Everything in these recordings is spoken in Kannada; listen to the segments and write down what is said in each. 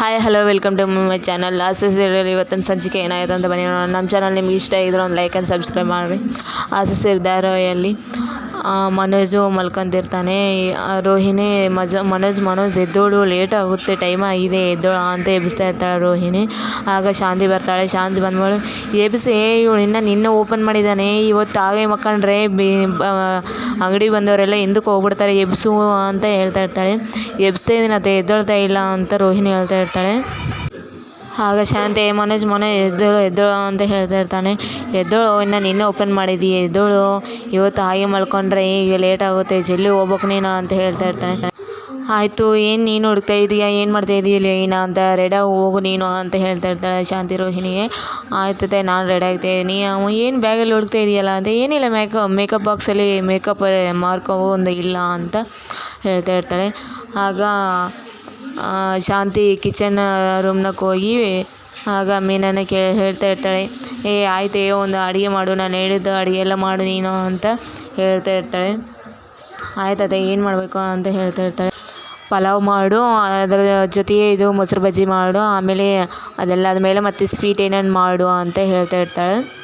Hi hello welcome to my channel Aase serial ಇವತ್ತಿನ ಸಂಚಿಕೆ ಏನಾಯಿತು ಅಂತ ಬನ್ನಿ ನೋಡೋಣ. ನಮ್ಮ ಚಾನಲ್ ನಿಮ್ಗೆ ಇಷ್ಟ ಇದ್ರೆ ಒಂದು ಲೈಕ್ ಆ್ಯಂಡ್ ಸಬ್ಸ್ಕ್ರೈಬ್ ಮಾಡಿರಿ. ಆಸೆ ಧಾರಾವಾಹಿಯಲ್ಲಿ ಮನೋಜು ಮಲ್ಕೊಂಡಿರ್ತಾನೆ ರೋಹಿಣಿ ಮಜ, ಮನೋಜ್ ಮನೋಜ್ ಎದ್ದೋಳು ಲೇಟ್ ಆಗುತ್ತೆ ಟೈಮ್ ಆಗಿದೆ, ಎದ್ದೋಳ ಅಂತ ಎಬ್ಬಿಸ್ತಾ ಇರ್ತಾಳೆ ರೋಹಿಣಿ. ಆಗ ಶಾಂತಿ ಬರ್ತಾಳೆ, ಶಾಂತಿ ಬಂದ್ಮೇಲೆ ಎಬ್ಬಿಸಿ ಇವಳು ಇನ್ನೂ ನಿನ್ನೆ ಓಪನ್ ಮಾಡಿದ್ದಾನೆ ಇವತ್ತು ಆಗೇ ಮಕ್ಕಂಡ್ರೆ ಬಿ ಅಂಗಡಿ ಬಂದವರೆಲ್ಲ ಹಿಂದಕ್ಕೆ ಹೋಗ್ಬಿಡ್ತಾರೆ ಎಬ್ಸು ಅಂತ ಹೇಳ್ತಾ ಇರ್ತಾಳೆ. ಎಬ್ಸ್ತಾ ಇದ್ದೀನಿ ಅತ್ತೆ ಎದ್ದೇಳ್ತಾ ಇಲ್ಲ ಅಂತ ರೋಹಿಣಿ ಹೇಳ್ತಾ ಇರ್ತಾಳೆ. ಆಗ ಶಾಂತಿ, "ಏ ಮನೋಜ್ ಮನೋಜ್, ಎದ್ದೇಳು ಎದ್ದೇಳು ಅಂತ ಹೇಳ್ತಾ ಇರ್ತಾನೆ. ಎದ್ದೇಳು ಇನ್ನು ನಿನ್ನೆ ಓಪನ್ ಮಾಡಿದ್ದೀಯ ಎದ್ದೇಳು, ಇವತ್ತು ಹಾಗೆ ಮಲ್ಕೊಂಡ್ರೆ ಈಗ ಲೇಟ್ ಆಗುತ್ತೆ, ಜಲ್ದಿ ಹೋಗ್ಬೇಕು ನೀನು ಅಂತ ಹೇಳ್ತಾ ಇರ್ತಾನೆ. ಆಯಿತು, ಏನು ನೀನು ಹುಡುಕ್ತಾ ಇದೀಯಾ? ಏನು ಮಾಡ್ತಾ ಇದೀಯ ಏನ ಅಂತ ರೆಡ ಹೋಗು ನೀನು ಅಂತ ಹೇಳ್ತಾ ಇರ್ತಾಳೆ ಶಾಂತಿ ರೋಹಿಣಿಗೆ. ಆಯ್ತದೆ ನಾನು ರೆಡಿ ಆಗ್ತಾ ಇದ್ದೀನಿ ಏನು ಬ್ಯಾಗಲ್ಲಿ ಹುಡುಕ್ತಾ ಇದೆಯಲ್ಲ ಅಂತ? ಏನಿಲ್ಲ ಮೇಕಪ್ ಮೇಕಪ್ ಬಾಕ್ಸಲ್ಲಿ ಮೇಕಪ್ ಮಾರ್ಕೋ ಒಂದು ಇಲ್ಲ ಅಂತ ಹೇಳ್ತಾ ಇರ್ತಾಳೆ. ಆಗ ಶಾಂತಿ ಕಿಚನ್ ರೂಮ್ನಕ್ಕೆ ಹೋಗಿ ಆಗ ಮೀನನ್ನ ಕೇ, ಹೇಳ್ತಾ ಇರ್ತಾಳೆ. ಏ, ಆಯ್ತು, ಒಂದು ಅಡುಗೆ ಮಾಡು, ನಾನು ಹೇಳಿದ್ದು ಅಡುಗೆ ಎಲ್ಲ ಮಾಡು ನೀನು, ಅಂತ ಹೇಳ್ತಾ ಇರ್ತಾಳೆ. ಆಯ್ತದೆ ಏನು ಮಾಡಬೇಕು? ಅಂತ ಹೇಳ್ತಾ ಇರ್ತಾಳೆ. ಪಲಾವ್ ಮಾಡು, ಅದರ ಜೊತೆಗೆ ಇದು ಮೊಸರು ಬಜ್ಜಿ ಮಾಡು, ಆಮೇಲೆ ಅದೆಲ್ಲ ಆದಮೇಲೆ ಮತ್ತೆ ಸ್ವೀಟ್ ಏನೇನು ಮಾಡು, ಅಂತ ಹೇಳ್ತಾ ಇರ್ತಾಳೆ.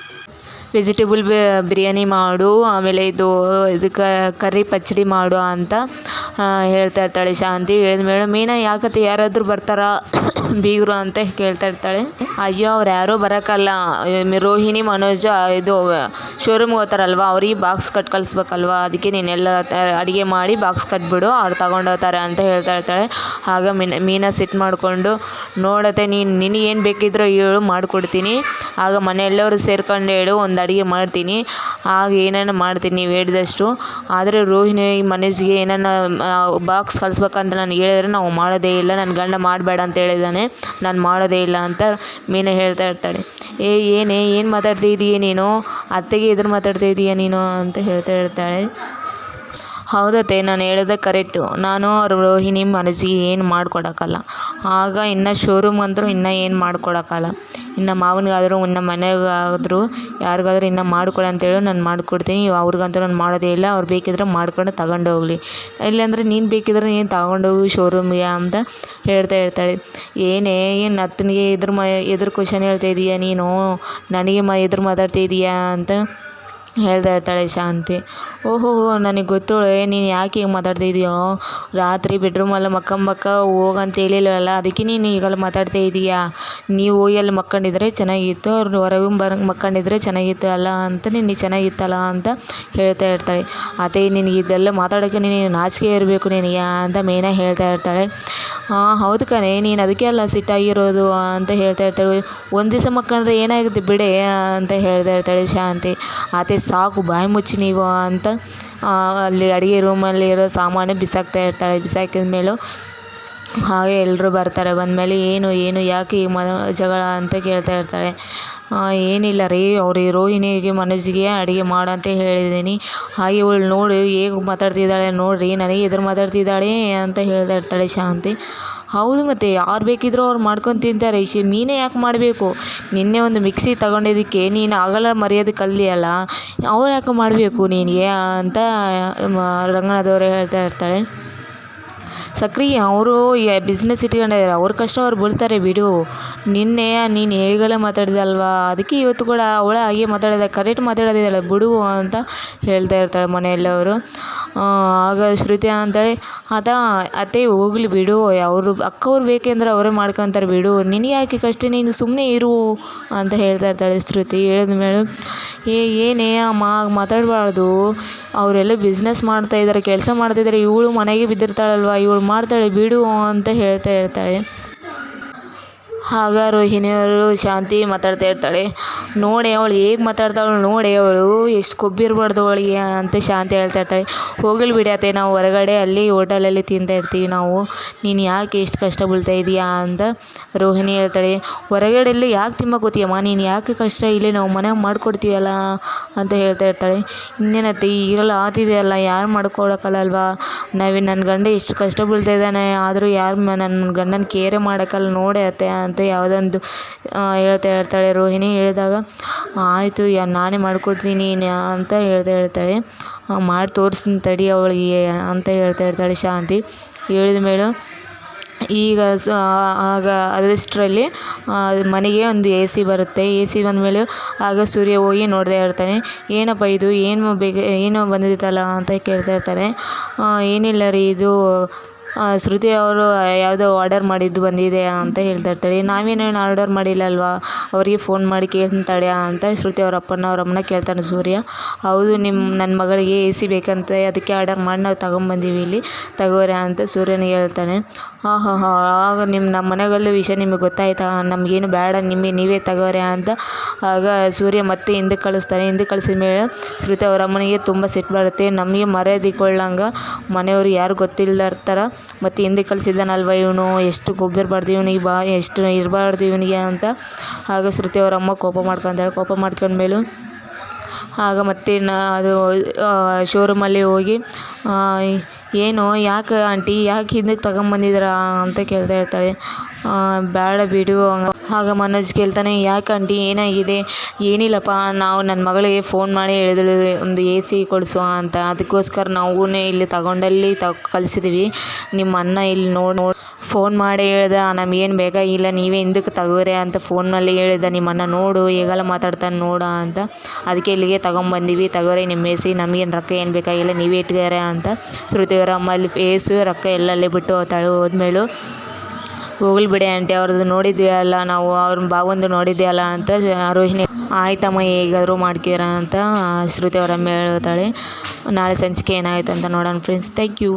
ವೆಜಿಟೇಬಲ್ ಬಿರಿಯಾನಿ ಮಾಡು, ಆಮೇಲೆ ಇದು ಇದು ಕರಿ ಪಚ್ಚಡಿ ಮಾಡು ಅಂತ ಹೇಳ್ತಾ ಇರ್ತಾಳೆ ಶಾಂತಿ. ಹೇಳಿದ ಮೇಲೆ ಮೀನಾ, ಯಾಕತ್ತೆ? ಯಾರಾದರೂ ಬರ್ತಾರಾ? ಬೀಗರು ಅಂತ ಕೇಳ್ತಾ ಇರ್ತಾಳೆ. ಅಯ್ಯೋ, ಅವ್ರು ಯಾರೂ ಬರೋಕ್ಕಲ್ಲ ರೋಹಿಣಿ, ಮನೋಜ್ ಇದು, ಶೋರೂಮ್ಗೆ ಹೋಗ್ತಾರಲ್ವ? ಅವ್ರಿಗೆ ಬಾಕ್ಸ್ ಕಟ್ ಕಳಿಸ್ಬೇಕಲ್ವ? ಅದಕ್ಕೆ ನೀನೆಲ್ಲ ಅಡುಗೆ ಮಾಡಿ ಬಾಕ್ಸ್ ಕಟ್ಬಿಡು, ಅವ್ರು ತಗೊಂಡೋಗ್ತಾರೆ ಅಂತ ಹೇಳ್ತಾ ಇರ್ತಾಳೆ. ಆಗ ಮೀನ, ಮೀನಾ ಸಿಟ್ ಮಾಡಿಕೊಂಡು, ನೋಡತ್ತೆ, ನೀನು ನಿನಗೇನು ಬೇಕಿದ್ರೂ ಹೇಳು, ಮಾಡಿಕೊಡ್ತೀನಿ. ಆಗ ಮನೆಯಲ್ಲವರು ಸೇರ್ಕೊಂಡು ಹೇಳು, ಒಂದು ಅಡುಗೆ ಮಾಡ್ತೀನಿ. ಆಗ ಏನೇನು ಮಾಡ್ತೀನಿ ನೀವು ಹೇಳಿದಷ್ಟು. ಆದರೆ ರೋಹಿಣಿ ಮನಸ್ಸಿಗೆ ಏನನ್ನ ಬಾಕ್ಸ್ ಕಳಿಸ್ಬೇಕಂತ ನಾನು ಹೇಳಿದ್ರೆ ನಾವು ಮಾಡೋದೇ ಇಲ್ಲ. ನನ್ನ ಗಂಡ ಮಾಡಬೇಡ ಅಂತ ಹೇಳಿದ್ದಾನೆ ನಾನು ಮಾಡೋದೇ ಇಲ್ಲ ಅಂತ ಮೀನಾ ಹೇಳ್ತಾ ಇರ್ತಾಳೆ. ಏ, ಏನೇ, ಏನು ಮಾತಾಡ್ತಾ ಇದೀಯ ನೀನು? ಅತ್ತೆಗೆ ಎದುರು ಮಾತಾಡ್ತಾ ಇದೀಯ ನೀನು? ಅಂತ ಹೇಳ್ತಾ ಇರ್ತಾಳೆ. ಹೌದತ್ತೆ ನಾನು ಹೇಳಿದೆ ಕರೆಕ್ಟು. ನಾನು ರೋಹಿಣಿ ಮನಸ್ಸಿಗೆ ಏನು ಮಾಡ್ಕೊಡೋಕ್ಕಲ್ಲ. ಆಗ ಇನ್ನು ಶೋರೂಮ್ ಅಂದರೂ ಇನ್ನೂ ಏನು ಮಾಡ್ಕೊಡೋಕ್ಕಲ್ಲ. ಇನ್ನು ಮಾವನಿಗಾದರೂ, ಇನ್ನು ಮನೆಗಾದರೂ, ಯಾರಿಗಾದ್ರೂ ಇನ್ನು ಮಾಡ್ಕೊಡು ಅಂತೇಳು ನಾನು ಮಾಡಿಕೊಡ್ತೀನಿ. ಅವ್ರಿಗಂತೂ ನಾನು ಮಾಡೋದೇ ಇಲ್ಲ. ಅವ್ರು ಬೇಕಿದ್ರೆ ಮಾಡ್ಕೊಂಡು ತಗೊಂಡು ಹೋಗಲಿ. ಇಲ್ಲಾಂದರೆ ನೀನು ಬೇಕಿದ್ರೆ ನೀನು ತಗೊಂಡೋಗು ಶೋರೂಮ್ಗೆ ಅಂತ ಹೇಳ್ತಾ ಇರ್ತಾಳೆ ಏನೇ, ಏನು ಅತ್ತನಿಗೆ ಎದುರು ಮ, ಎದುರು ಕ್ವಶನ್ ಹೇಳ್ತಾ ಇದೀಯ ನೀನು? ನನಗೆ ಮ, ಎದುರು ಮಾತಾಡ್ತಾ ಇದೀಯಾ ಅಂತ ಹೇಳ್ತಾ ಇರ್ತಾಳೆ ಶಾಂತಿ. ಓಹೋ, ನನಗೆ ಗೊತ್ತೋಳೆ, ನೀನು ಯಾಕೆ ಹೀಗೆ ಮಾತಾಡ್ತಾ ಇದೀಯೋ? ರಾತ್ರಿ ಬೆಡ್ರೂಮಲ್ಲಿ ಮಕ್ಕಂಬಕ್ಕ ಹೋಗಂತ ಹೇಳಿಲ್ಲವಲ್ಲ ಅದಕ್ಕೆ ನೀನು ಈಗೆಲ್ಲ ಮಾತಾಡ್ತಾ ಇದೀಯಾ? ನೀವು ಹೋಗಿ ಅಲ್ಲಿ ಮಕ್ಕೊಂಡಿದ್ರೆ ಚೆನ್ನಾಗಿತ್ತು ಅವ್ರು ಹೊರಗೆ ಬರ ಮಕ್ಕೊಂಡಿದ್ರೆ ಚೆನ್ನಾಗಿತ್ತು ಅಲ್ಲ ಅಂತ ನಿನಗೆ ಚೆನ್ನಾಗಿತ್ತಲ್ಲ ಅಂತ ಹೇಳ್ತಾ ಇರ್ತಾಳೆ. ಅದೇ ನಿನಗೆ ಇದೆಲ್ಲ ಮಾತಾಡೋಕ್ಕೆ ನೀನು ನಾಚಿಕೆ ಇರಬೇಕು ನಿನಗೆ ಅಂತ ಮೇನಾ ಹೇಳ್ತಾ ಇರ್ತಾಳೆ. ಹಾಂ ಹೌದು ಕಣೆ, ನೀನು ಅದಕ್ಕೆ ಅಲ್ಲ ಸಿಟ್ಟಾಗಿರೋದು ಅಂತ ಹೇಳ್ತಾ ಇರ್ತಾಳೆ. ಒಂದು ದಿವಸ ಮಕ್ಕಂಡ್ರೆ ಏನಾಗುತ್ತೆ ಬಿಡೆ ಅಂತ ಹೇಳ್ತಾ ಇರ್ತಾಳೆ ಶಾಂತಿ. ಆತೆ ಸಾಕು ಬಾಯಿ ಮುಚ್ಚಿ ನೀವು ಅಂತ ಅಲ್ಲಿ ಅಡುಗೆ ರೂಮಲ್ಲಿರೋ ಸಾಮಾನು ಬಿಸಾಕ್ತಾ ಇರ್ತಾಳೆ. ಬಿಸಾಕಿದ ಮೇಲೂ ಹಾಗೆ ಎಲ್ಲರೂ ಬರ್ತಾರೆ. ಬಂದಮೇಲೆ ಏನು ಏನು, ಯಾಕೆ ಈ ಮ, ಜಗಳ ಅಂತ ಕೇಳ್ತಾ ಇರ್ತಾಳೆ ಏನಿಲ್ಲ ರೀ, ಅವ್ರು ಈ ರೋಹಿಣಿಗೆ ಮನೋಜ್ಗೆ ಅಡುಗೆ ಮಾಡು ಅಂತ ಹೇಳಿದ್ದೀನಿ. ಹಾಗೆ ಇವಳು ನೋಡಿ, ಹೇಗೆ ಮಾತಾಡ್ತಿದ್ದಾಳೆ ನೋಡಿರಿ, ನನಗೆ ಎದುರು ಮಾತಾಡ್ತಿದ್ದಾಳೆ ಅಂತ ಹೇಳ್ತಾ ಇರ್ತಾಳೆ ಶಾಂತಿ. ಹೌದು ಮತ್ತು, ಯಾರು ಬೇಕಿದ್ರೂ ಅವ್ರು ಮಾಡ್ಕೊಂಡು ತಿಂತಾರೆ. ಶಿ ಮೀನೇ ಯಾಕೆ ಮಾಡಬೇಕು? ನಿನ್ನೆ ಒಂದು ಮಿಕ್ಸಿ ತಗೊಂಡಿದ್ದಕ್ಕೆ ನೀನು ಆಗಲ್ಲ ಮರ್ಯಾದೆ ಕಲಿಯಲ್ಲ ಅವ್ರು ಯಾಕೆ ಮಾಡಬೇಕು ನಿನಗೆ ಅಂತ ಮ- ಅವರೇ ಹೇಳ್ತಾ ಇರ್ತಾಳೆ. ಸಕ್ರಿ, ಅವರು ಬಿಸ್ನೆಸ್ ಇಟ್ಕೊಂಡಿದ್ದಾರೆ ಅವ್ರ ಕಷ್ಟ ಅವ್ರು ಬೀಳ್ತಾರೆ ಬಿಡು. ನಿನ್ನೆ ನೀನು ಹೇಗೆಲ್ಲ ಮಾತಾಡಿದಲ್ವಾ ಅದಕ್ಕೆ ಇವತ್ತು ಕೂಡ ಅವಳ ಹಾಗೆ ಮಾತಾಡಿದ ಕರೆಕ್ಟ್ ಮಾತಾಡೋದಿದ್ದಾಳೆ. ಬಿಡು ಅಂತ ಹೇಳ್ತಾ ಇರ್ತಾಳೆ ಮನೆಯಲ್ಲವರು ಆಗ ಶ್ರುತಿ ಅಂತೇಳಿ ಅದ ಅತ್ತೆ ಹೋಗ್ಲಿ ಬಿಡು. ಅವರು ಅಕ್ಕವ್ರು ಬೇಕೆಂದ್ರೆ ಅವರೇ ಮಾಡ್ಕೊತಾರೆ ಬಿಡು. ನಿನಗೆ ಯಾಕೆ ಕಷ್ಟ? ನೀನು ಸುಮ್ಮನೆ ಇರು ಅಂತ ಹೇಳ್ತಾ ಇರ್ತಾಳೆ ಶ್ರುತಿ. ಹೇಳಿದ ಮೇಲೆ, ಏ, ಏನೇ ಅಮ್ಮ ಮಾತಾಡಬಾರ್ದು. ಅವರೆಲ್ಲ ಬಿಸ್ನೆಸ್ ಮಾಡ್ತಾ ಇದ್ದಾರೆ, ಕೆಲಸ ಮಾಡ್ತಾಯಿದ್ದಾರೆ ಇವಳು ಮನೆಗೆ ಬಿದ್ದಿರ್ತಾಳಲ್ವ? ಇವಳು ಮಾಡ್ತಾಳೆ ಬಿಡು ಅಂತ ಹೇಳ್ತಾ ಇರ್ತಾಳೆ ಆಗ ರೋಹಿಣಿಯವರು ಶಾಂತಿ ಮಾತಾಡ್ತಾ ಇರ್ತಾಳೆ. ನೋಡಿ ಅವಳು ಹೇಗೆ ಮಾತಾಡ್ತಾಳೆ ನೋಡಿ ಅವಳು. ಎಷ್ಟು ಕೊಬ್ಬಿರಬಾರ್ದು ಅವಳಿಗೆ ಅಂತ ಶಾಂತಿ ಹೇಳ್ತಾ ಇರ್ತಾಳೆ. ಹೋಗಲಿ ಬಿಡಿ ಅತ್ತೆ, ನಾವು ಹೊರಗಡೆ ಅಲ್ಲಿ ಹೋಟೆಲಲ್ಲಿ ತಿಂತಾ ಇರ್ತೀವಿ ನಾವು. ನೀನು ಯಾಕೆ ಎಷ್ಟು ಕಷ್ಟ ಬೀಳ್ತಾ ಇದೀಯಾ ಅಂತ ರೋಹಿಣಿ ಹೇಳ್ತಾಳೆ. ಹೊರಗಡೆ ಎಲ್ಲ ಯಾಕೆ ತಿಂಬಕ್ಕೆ ಹೋತೀಯಮ್ಮ ನೀನು ಯಾಕೆ ಕಷ್ಟ ಇಲ್ಲಿ ನಾವು ಮನೆಯಾಗ ಮಾಡ್ಕೊಡ್ತೀವಲ್ಲ ಅಂತ ಹೇಳ್ತಾ ಇರ್ತಾಳೆ. ಇನ್ನೇನತ್ತೆ ಈಗೆಲ್ಲ ಆತಿದೆಯಲ್ಲ ಯಾರು ಮಾಡ್ಕೊಡಕ್ಕಲ್ಲಲ್ವಾ ನಾವೇ ನನ್ನ ಗಂಡ ಎಷ್ಟು ಕಷ್ಟ ಬೀಳ್ತಾ ಇದ್ದಾನೆ, ಆದರೂ ಯಾರು ನನ್ನ ಗಂಡನ ಕೇರೆ ಮಾಡೋಕ್ಕಲ್ಲ ನೋಡಿ ಅತ್ತೆ ಅಂತ ಯಾವುದೊಂದು ಹೇಳ್ತಾ ಹೇಳ್ತಾಳೆ. ರೋಹಿಣಿ ಹೇಳಿದಾಗ, ಆಯಿತು, ಯಾ, ನಾನೇ ಮಾಡಿಕೊಡ್ತೀನಿ ಅಂತ ಹೇಳ್ತಾ ಹೇಳ್ತಾಳೆ. ಮಾಡಿ ತೋರಿಸ್ತೀನಿ ತಡಿ ಅವಳಿಗೆ, ಅಂತ ಹೇಳ್ತಾ ಇರ್ತಾಳೆ ಶಾಂತಿ. ಹೇಳಿದ ಮೇಲೆ, ಈಗ ಸ, ಆಗ ಅದಷ್ಟರಲ್ಲಿ ಮನೆಗೆ ಒಂದು ಎ ಸಿ ಬರುತ್ತೆ. ಎ ಸಿ ಬಂದಮೇಲೆ ಆಗ ಸೂರ್ಯ ಹೋಗಿ ನೋಡ್ತಾ ಇರ್ತಾನೆ. ಏನಪ್ಪ ಇದು? ಏನು ಬೇಗ, ಏನೋ ಬಂದಿತ್ತಲ್ಲ? ಅಂತ ಕೇಳ್ತಾ ಇರ್ತಾನೆ. ಏನಿಲ್ಲ ರೀ, ಇದು ಶ್ರುತಿ ಅವರು ಯಾವುದೋ ಆರ್ಡರ್ ಮಾಡಿದ್ದು ಬಂದಿದೆ ಅಂತ ಹೇಳ್ತಾ ಇರ್ತಾಳೆ. ನಾವೇನೇನು ಆರ್ಡರ್ ಮಾಡಿಲ್ಲ ಅಲ್ವಾ ಅವರಿಗೆ ಫೋನ್ ಮಾಡಿ ಕೇಳ್ತಾಳೆ ಅಂತ ಶ್ರುತಿ ಅವ್ರ ಅಪ್ಪನ, ಅವ್ರ ಅಮ್ಮನ ಕೇಳ್ತಾನೆ ಸೂರ್ಯ. ಹೌದು ನಿಮ್ಮ ನನ್ನ ಮಗಳಿಗೆ ಎ ಸಿ ಬೇಕಂತ, ಅದಕ್ಕೆ ಆರ್ಡರ್ ಮಾಡಿ ನಾವು ತಗೊಂಬಂದೀವಿ ಇಲ್ಲಿ. ತಗೋರಿ ಅಂತ ಸೂರ್ಯನಿಗೆ ಹೇಳ್ತಾನೆ. ಹಾಂ ಹಾಂ ಹಾಂ, ಆಗ ನಿಮ್ಮ ನಮ್ಮ ಮನೆಗಲ್ಲೂ ವಿಷಯ ನಿಮಗೆ ಗೊತ್ತಾಯ್ತಾ? ನಮಗೇನು ಬೇಡ, ನಿಮಗೆ ನೀವೇ ತಗೋರಿ ಅಂತ. ಆಗ ಸೂರ್ಯ ಮತ್ತೆ ಹಿಂದೆ ಕಳಿಸ್ತಾನೆ. ಹಿಂದೆ ಕಳಿಸಿದ ಮೇಲೆ ಶ್ರುತಿ ಅವ್ರ ಅಮ್ಮನಿಗೆ ತುಂಬ ಸಿಟ್ಟು ಬರುತ್ತೆ. ನಮಗೆ ಮರ್ಯಾದೆ ಕೊಳ್ಳಂಗ ಮನೆಯವ್ರು ಯಾರು ಗೊತ್ತಿಲ್ಲದ ಥರ ಮತ್ತು ಹಿಂದೆ ಕಲಿಸಿದ್ದಾನಲ್ವ ಇವನು ಎಷ್ಟು ಕೊಬ್ಬಿರಬಾರ್ದು ಇವನಿಗೆ ಬಾ, ಎಷ್ಟು ಇರಬಾರ್ದು ಇವನಿಗೆ ಅಂತ. ಆಗ ಶ್ರುತಿ ಅವ್ರ ಅಮ್ಮ ಕೋಪ ಮಾಡ್ಕೊತಾಳೆ ಕೋಪ ಮಾಡ್ಕೊಂಡ್ಮೇಲೂ ಆಗ ಮತ್ತೆ ನಾ ಅದು ಶೋರೂಮಲ್ಲಿ ಹೋಗಿ ಏನು, ಯಾಕೆ ಆಂಟಿ, ಯಾಕೆ ಹಿಂದಕ್ಕೆ ತಗೊಂಬಂದಿದ್ದೀರಾ ಅಂತ ಕೇಳ್ತಾ ಇರ್ತಾಳೆ. ಬೇಡ ಬಿಡು ಆಗ ಮನೋಜ್ ಕೇಳ್ತಾನೆ, ಯಾಕೆ ಆಂಟಿ, ಏನಾಗಿದೆ? ಏನಿಲ್ಲಪ್ಪ, ನಾವು ನನ್ನ ಮಗಳಿಗೆ ಫೋನ್ ಮಾಡಿ ಹೇಳಿದಳು ಒಂದು ಎ ಸಿ ಕೊಡಿಸು ಅಂತ. ಅದಕ್ಕೋಸ್ಕರ ನಾವೂ ಇಲ್ಲಿ ತಗೊಂಡಲ್ಲಿ ತ ಕಳಿಸಿದ್ದೀವಿ ನಿಮ್ಮ ಅಣ್ಣ ಇಲ್ಲಿ ನೋಡಿ ನೋಡಿ. ಫೋನ್ ಮಾಡಿ ಹೇಳ್ದ ನಮಗೇನು ಬೇಕಾಗಿಲ್ಲ ನೀವೇ ಹಿಂದಕ್ಕೆ ತಗೋರಿ ಅಂತ ಫೋನಲ್ಲಿ ಹೇಳಿದ ನಿಮ್ಮ ಅಣ್ಣ ನೋಡು, ಹೇಗೆಲ್ಲ ಮಾತಾಡ್ತಾನೆ ನೋಡ ಅಂತ. ಅದಕ್ಕೆ ಇಲ್ಲಿಗೆ ತಗೊಂಬಂದೀವಿ. ತಗೋರಿ, ನಿಮ್ಮ ಎ ಸಿ ನಮಗೇನು ರೊಕ್ಕ ಏನು ಬೇಕಾಗಿಲ್ಲ ನೀವೇ ಇಟ್ಕೋರಿ ಅಂತ. ಶ್ರುತಿಯವರ ಅಮ್ಮ ಅಲ್ಲಿ ಫೇಸು ರೊಕ್ಕ ಎಲ್ಲ ಅಲ್ಲೇ ಬಿಟ್ಟು ಹೋಗ್ತಾಳೆ ಹೋದ್ಮೇಲೂ, ಹೋಗಲಿ ಬಿಡಿ ಆಂಟಿ, ಅವ್ರದ್ದು ನೋಡಿದ್ವಿ ಅಲ್ಲ, ನಾವು ಅವ್ರ ಬಾವಂದು ನೋಡಿದ್ದೆ ಅಲ್ಲ ಅಂತ ರೋಹಿಣಿ ಆಯ್ತಮ್ಮ ಹೇಗಾದರೂ ಮಾಡ್ಕೀರ ಅಂತ ಶ್ರುತಿ ಅವರಮ್ಮ ಹೇಳ್ತಾಳೆ. ನಾಳೆ ಸಂಜಿಕೆ ಏನಾಯ್ತು ಅಂತ ನೋಡೋಣ ಫ್ರೆಂಡ್ಸ್ ಥ್ಯಾಂಕ್ ಯು